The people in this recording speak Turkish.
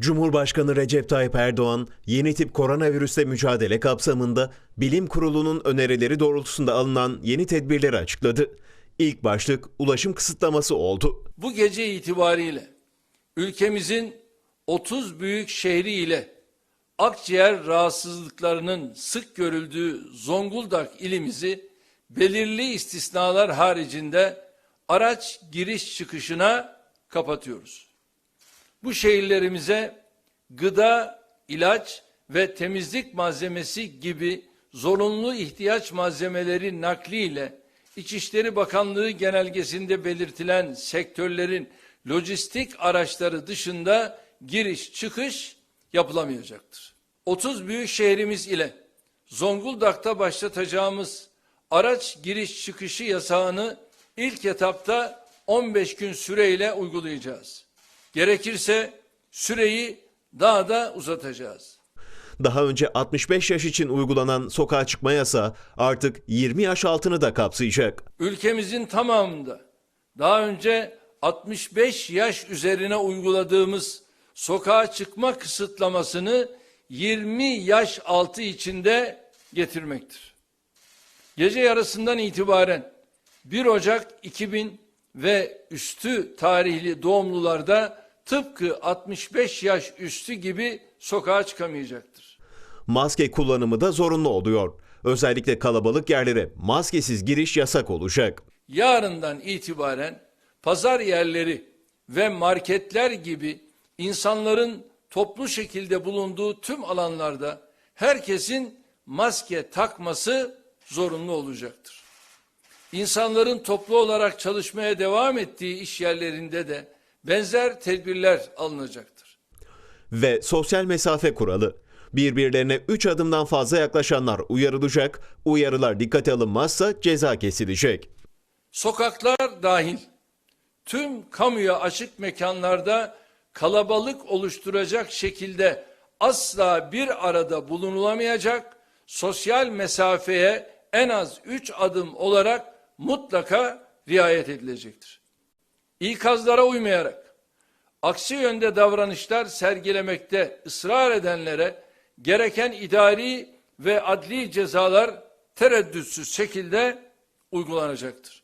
Cumhurbaşkanı Recep Tayyip Erdoğan, yeni tip koronavirüsle mücadele kapsamında Bilim Kurulu'nun önerileri doğrultusunda alınan yeni tedbirleri açıkladı. İlk başlık ulaşım kısıtlaması oldu. Bu gece itibariyle ülkemizin 30 büyük şehri ile akciğer rahatsızlıklarının sık görüldüğü Zonguldak ilimizi belirli istisnalar haricinde araç giriş çıkışına kapatıyoruz. Bu şehirlerimize gıda, ilaç ve temizlik malzemesi gibi zorunlu ihtiyaç malzemeleri nakliyle İçişleri Bakanlığı genelgesinde belirtilen sektörlerin lojistik araçları dışında giriş çıkış yapılamayacaktır. 30 büyük şehrimiz ile Zonguldak'ta başlatacağımız araç giriş çıkışı yasağını ilk etapta 15 gün süreyle uygulayacağız. Gerekirse süreyi daha da uzatacağız. Daha önce 65 yaş için uygulanan sokağa çıkma yasağı artık 20 yaş altını da kapsayacak. Ülkemizin tamamında daha önce 65 yaş üzerine uyguladığımız sokağa çıkma kısıtlamasını 20 yaş altı içinde getirmektir. Gece yarısından itibaren 1 Ocak 2000 ve üstü tarihli doğumlularda tıpkı 65 yaş üstü gibi sokağa çıkamayacaktır. Maske kullanımı da zorunlu oluyor. Özellikle kalabalık yerlere maskesiz giriş yasak olacak. yarından itibaren pazar yerleri ve marketler gibi insanların toplu şekilde bulunduğu tüm alanlarda herkesin maske takması zorunlu olacaktır. İnsanların toplu olarak çalışmaya devam ettiği iş yerlerinde de benzer tedbirler alınacaktır. Ve sosyal mesafe kuralı. Birbirlerine 3 adımdan fazla yaklaşanlar uyarılacak, uyarılar dikkate alınmazsa ceza kesilecek. Sokaklar dahil tüm kamuya açık mekanlarda kalabalık oluşturacak şekilde asla bir arada bulunulamayacak, sosyal mesafeye en az üç adım olarak mutlaka riayet edilecektir. İkazlara uymayarak aksi yönde davranışlar sergilemekte ısrar edenlere gereken idari ve adli cezalar tereddütsüz şekilde uygulanacaktır.